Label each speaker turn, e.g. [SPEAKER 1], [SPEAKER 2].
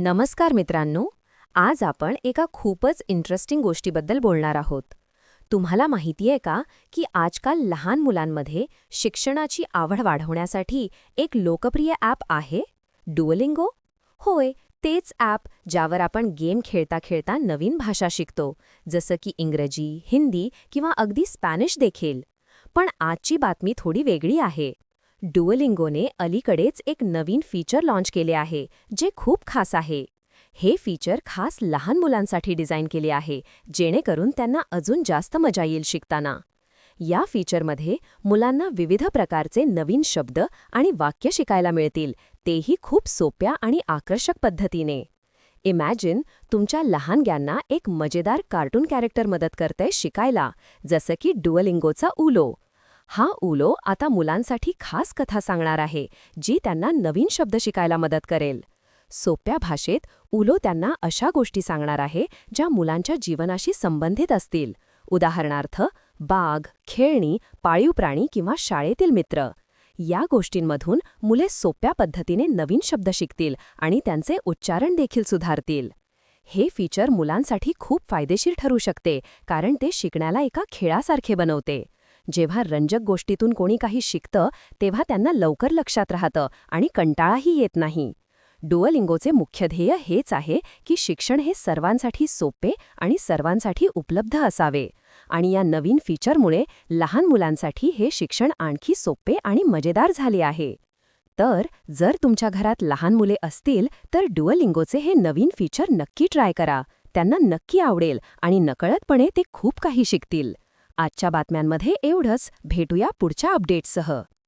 [SPEAKER 1] नमस्कार मित्रांनो आज आपण एका खूपच इंटरेस्टिंग गोष्टीबद्दल बोलणार आहोत. तुम्हाला माहिती आहे का की आजकाल लहान मुलांमध्ये शिक्षणाची आवड वाढवण्यासाठी एक लोकप्रिय ॲप आहे? डुअलिंगो होय तेच ॲप ज्यावर आपण गेम खेळता खेळता नवीन भाषा शिकतो जसं की इंग्रजी हिंदी किंवा अगदी स्पॅनिश देखील. पण आजची बातमी थोडी वेगळी आहे. डुअलिंगोने अलीकडेच एक नवीन फीचर लाँच केले आहे जे खूप खास आहे. हे फीचर खास लहान मुलांसाठी डिझाईन केले आहे जेणेकरून त्यांना अजून जास्त मजा येईल शिकताना. या फीचरमध्ये मुलांना विविध प्रकारचे नवीन शब्द आणि वाक्य शिकायला मिळतील तेही खूप सोप्या आणि आकर्षक पद्धतीने. इमॅजिन तुमच्या लहानग्यांना एक मजेदार कार्टून कॅरेक्टर मदत करतंय शिकायला जसं की डुअलिंगोचा उलो हा उलो आता मुलांसाठी खास कथा सांगणार आहे जी त्यांना नवीन शब्द शिकायला मदत करेल. सोप्या भाषेत उलो त्यांना अशा गोष्टी सांगणार आहे ज्या मुलांच्या जीवनाशी संबंधित असतील. उदाहरणार्थ बाघ खेळणी पाळीव प्राणी किंवा शाळेतील मित्र. या गोष्टींमधून मुले सोप्या पद्धतीने नवीन शब्द शिकतील आणि त्यांचे उच्चारण देखील सुधारतील. हे फीचर मुलांसाठी खूप फायदेशीर ठरू शकते कारण ते शिकण्याला एका खेळासारखे बनवते. जेव्हा रंजक गोष्टीतून कोणी काही शिकतं तेव्हा त्यांना लवकर लक्षात राहतं आणि कंटाळाही येत नाही. डुअलिंगोचे मुख्य ध्येय हेच आहे की शिक्षण हे सर्वांसाठी सोपे आणि सर्वांसाठी उपलब्ध असावे. आणि या नवीन फीचरमुळे लहान मुलांसाठी हे शिक्षण आणखी सोपे आणि मजेदार झाले आहे. तर जर तुमच्या घरात लहान मुले असतील तर डुअलिंगोचे हे नवीन फीचर नक्की ट्राय करा. त्यांना नक्की आवडेल आणि नकळतपणे ते खूप काही शिकतील. आजच्या बातम्यांमध्ये एवढंच. भेटूया पुढच्या अपडेटसह